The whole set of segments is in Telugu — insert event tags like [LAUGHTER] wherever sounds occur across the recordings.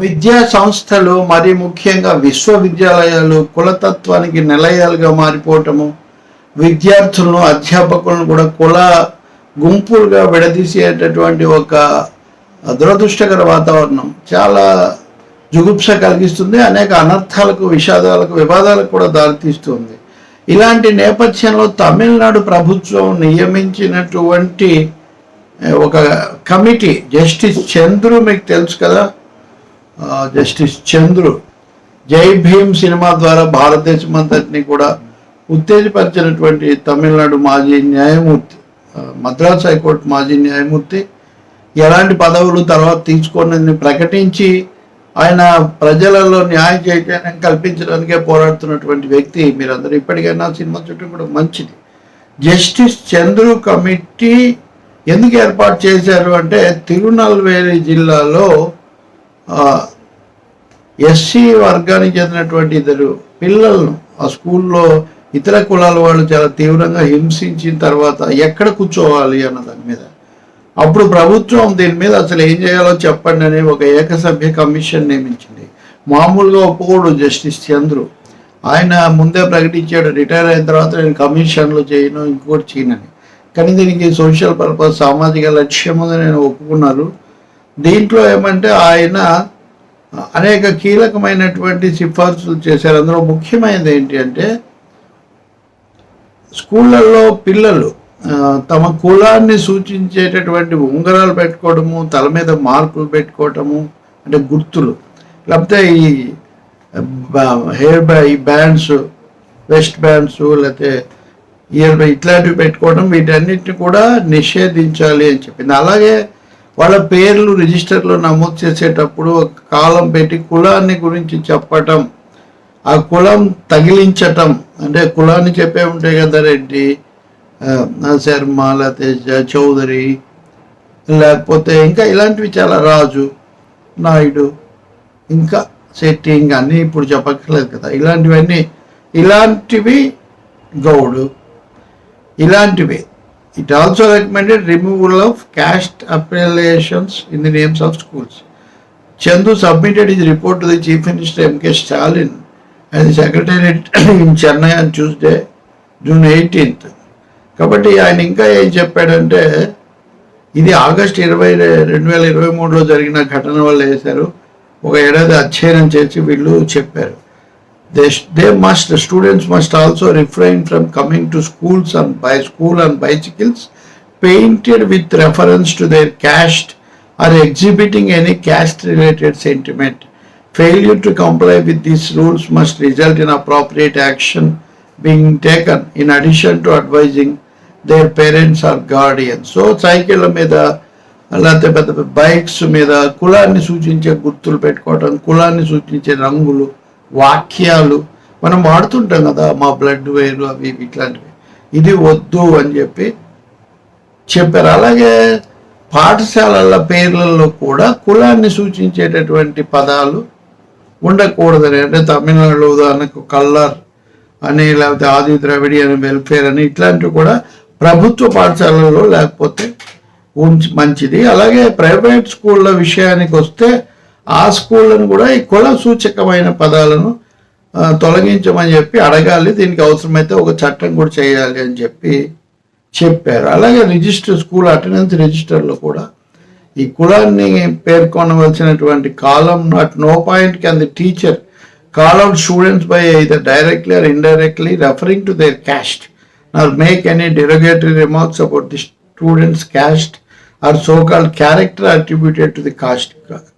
విద్యా సంస్థలు మరి ముఖ్యంగా విశ్వవిద్యాలయాలు కులతత్వానికి నిలయాలుగా మారిపోవటము విద్యార్థులను అధ్యాపకులను కూడా కుల గుంపులుగా విడదీసేటటువంటి ఒక దురదృష్టకర వాతావరణం. చాలా జుగుప్స కలిగిస్తుంది అనేక అనర్థాలకు విషాదాలకు వివాదాలకు కూడా దారితీస్తుంది. ఇలాంటి నేపథ్యంలో తమిళనాడు ప్రభుత్వం నియమించినటువంటి ఒక కమిటీ జస్టిస్ చంద్రు మీకు తెలుసు కదా జస్టిస్ చంద్రు జై భీమ్ సినిమా ద్వారా భారతదేశం అంతటిని కూడా ఉత్తేజపరిచినటువంటి తమిళనాడు మాజీ న్యాయమూర్తి మద్రాస్ హైకోర్టు మాజీ న్యాయమూర్తి ఎలాంటి పదవులు తర్వాత తీసుకోనని ప్రకటించి ఆయన ప్రజలలో న్యాయ చైతన్యం కల్పించడానికే పోరాడుతున్నటువంటి వ్యక్తి మీరందరూ ఇప్పటికైనా సినిమా చుట్టూ కూడా మంచిది. జస్టిస్ చంద్రు కమిటీ ఎందుకు ఏర్పాటు చేశారు అంటే తిరునల్వేలి జిల్లాలో ఎస్సీ వర్గానికి చెందినటువంటి ఇద్దరు పిల్లలను ఆ స్కూల్లో ఇతర కులాల వాళ్ళు చాలా తీవ్రంగా హింసించిన తర్వాత ఎక్కడ కూర్చోవాలి అన్న దాని మీద. అప్పుడు ప్రభుత్వం దీని మీద అసలు ఏం చేయాలో చెప్పండి అని ఒక ఏకసభ్య కమిషన్ నియమించింది. మామూలుగా ఒప్పుకోడు జస్టిస్ చంద్రు. ఆయన ముందే ప్రకటించాడు రిటైర్ అయిన తర్వాత నేను కమిషన్లు చేయను ఇంకోటి చేయనని. కానీ దీనికి సోషల్ పర్పస్ సామాజిక లక్ష్యం ఉందని నేను ఒప్పుకున్నారు. దీంట్లో ఏమంటే ఆయన అనేక కీలకమైనటువంటి సిఫార్సులు చేశారు. అందులో ముఖ్యమైనది ఏంటి అంటే స్కూళ్ళల్లో పిల్లలు తమ కులాన్ని సూచించేటటువంటి ఉంగరాలు పెట్టుకోవడము తల మీద మార్కులు పెట్టుకోవటము అంటే గుర్తులు. లేకపోతే ఈ హెయిర్ బ్యా ఈ బ్యాండ్స్ వెస్ట్ బ్యాండ్స్ లేకపోతే ఇయర్ బై ఇట్లాంటివి పెట్టుకోవడం వీటన్నిటిని కూడా నిషేధించాలి అని చెప్పింది. అలాగే వాళ్ళ పేర్లు రిజిస్టర్లో నమోదు చేసేటప్పుడు ఒక కాలం పెట్టి కులాన్ని గురించి చెప్పటం ఆ కులం తగిలించటం అంటే కులాన్ని చెప్పే ఉంటాయి కదా రెడ్డి శర్మ లేకపోతే చౌదరి లేకపోతే ఇంకా ఇలాంటివి చాలా రాజు నాయుడు ఇంకా శెట్టి ఇంకా అన్నీ ఇప్పుడు చెప్పక్కర్లేదు కదా. ఇలాంటివన్నీ ఇలాంటివి గౌడు ఇలాంటివి. It also recommended removal of caste appellations in the names of schools Chandu submitted his report to the Chief Minister M.K. Stalin and the Secretariat [COUGHS] in Chennai on Tuesday, June 18th. కాబట్టి ఆయన ఇంకా ఏం చెప్పాడంటే ఇది ఆగస్ట్ ఇరవై రెండు వేల ఇరవై మూడులో జరిగిన ఘటన వల్ల వేశారు ఒక ఏడాది అధ్యయనం చేసి వీళ్ళు చెప్పారు they they must students must also refrain from coming to schools and by school and bicycles painted with reference to their caste or exhibiting any caste related sentiment failure to comply with these rules must result in appropriate action being taken in addition to advising their parents or guardians. So సైకిళ్ళ మీద లేకపోతే పెద్ద పెద్ద బైక్స్ మీద కులాన్ని సూచించే గుర్తులు పెట్టుకోవటం కులాన్ని సూచించే రంగులు వాక్యాలు. మనం వాడుతుంటాం కదా మా బ్లడ్ వేరు అవి ఇట్లాంటివి. ఇది వద్దు అని చెప్పి చెప్పారు. అలాగే పాఠశాలల పేర్లలో కూడా కులాన్ని సూచించేటటువంటి పదాలు ఉండకూడదని. అంటే తమిళనాడులో ఉదాహరణకు కల్లర్ అని లేకపోతే ఆది ద్రవిడి అని వెల్ఫేర్ అని ఇట్లాంటివి కూడా ప్రభుత్వ పాఠశాలల్లో లేకపోతే ఉంచి మంచిది. అలాగే ప్రైవేట్ స్కూళ్ళ విషయానికి వస్తే ఆ స్కూళ్ళను కూడా ఈ కుల సూచకమైన పదాలను తొలగించమని చెప్పి అడగాలి. దీనికి అవసరమైతే ఒక చట్టం కూడా చేయాలి అని చెప్పి చెప్పారు. అలాగే రిజిస్టర్ స్కూల్ అటెండెన్స్ రిజిస్టర్లో కూడా ఈ కులాన్ని పేర్కొనవలసినటువంటి కాలం not no point can the teacher call out students by either directly or indirectly referring to their caste nor make any derogatory remarks about the students caste or so called character attributed to the caste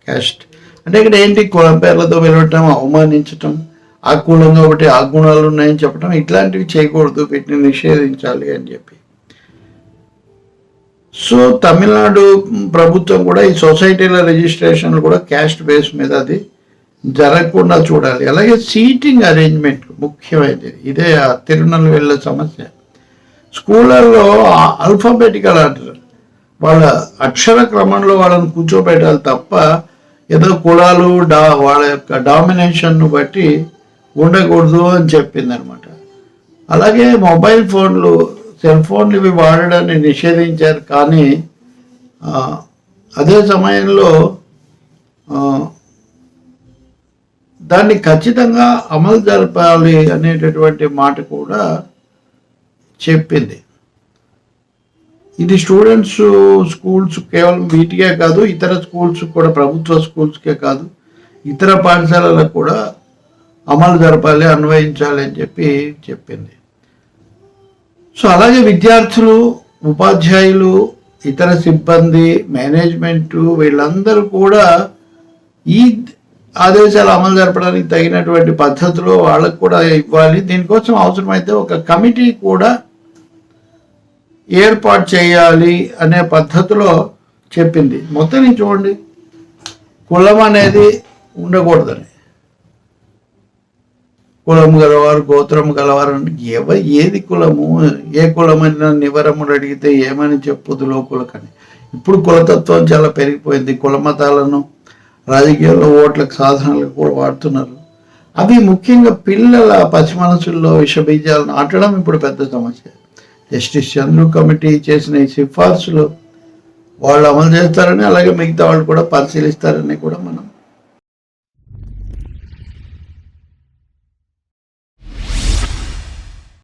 caste అంటే ఇక్కడ ఏంటి కులం పేర్లతో పిలవటం అవమానించటం ఆ కులంగా ఒకటి ఆ గుణాలు ఉన్నాయని చెప్పడం ఇట్లాంటివి చేయకూడదు వీటిని నిషేధించాలి అని చెప్పి. సో తమిళనాడు ప్రభుత్వం కూడా ఈ సొసైటీల రిజిస్ట్రేషన్లు కూడా క్యాస్ట్ బేస్ మీద అది జరగకుండా చూడాలి. అలాగే సీటింగ్ అరేంజ్మెంట్ ముఖ్యమైనది. ఇదే ఆ తిరునల్వేళ్ళ సమస్య. స్కూళ్ళల్లో అల్ఫాబెటికల్ ఆర్డర్. వాళ్ళ అక్షర క్రమంలో వాళ్ళని కూర్చోబెట్టాలి తప్ప ఏదో కులాలు డా వాళ్ళ యొక్క డామినేషన్ను బట్టి ఉండకూడదు అని చెప్పింది అనమాట అలాగే మొబైల్ ఫోన్లు సెల్ ఫోన్లు ఇవి వాడడాన్ని నిషేధించారు కానీ అదే సమయంలో దాన్ని ఖచ్చితంగా అమలు జరపాలి అనేటటువంటి మాట కూడా చెప్పింది. ఇది స్టూడెంట్స్ స్కూల్స్ కేవలం వీటికే కాదు ఇతర స్కూల్స్ కూడా ప్రభుత్వ స్కూల్స్కే కాదు ఇతర పాఠశాలలకు కూడా అమలు జరపాలి అన్వయించాలి అని చెప్పి చెప్పింది. సో అలాగే విద్యార్థులు ఉపాధ్యాయులు ఇతర సిబ్బంది మేనేజ్మెంట్ వీళ్ళందరూ కూడా ఈ ఆదేశాలు అమలు జరపడానికి తగినటువంటి పద్ధతిలో వాళ్ళకు కూడా ఇవ్వాలి. దీనికోసం అవసరమైతే ఒక కమిటీ కూడా ఏర్పాటు చేయాలి అనే పద్ధతిలో చెప్పింది. మొత్తం నుంచి చూడండి. కులం అనేది ఉండకూడదని. కులం గలవారు గోత్రం గలవారు అంటే ఎవ ఏది కులము? ఏ కులమని నన్ను అడిగితే ఏమని చెప్పదు లోకులకని ఇప్పుడు కులతత్వం చాలా పెరిగిపోయింది. కులమతాలను రాజకీయాల్లో ఓట్లకు సాధనాలకు కూడా వాడుతున్నారు. అవి ముఖ్యంగా పిల్లల పసి మనసుల్లో విషబీజాలు నాటడం ఇప్పుడు పెద్ద సమస్య. జస్టిస్ చంద్రు కమిటీ చేసిన ఈ సిఫార్సులు వాళ్ళు అమలు చేస్తారని అలాగే మిగతా వాళ్ళు కూడా పరిశీలిస్తారని కూడా మనం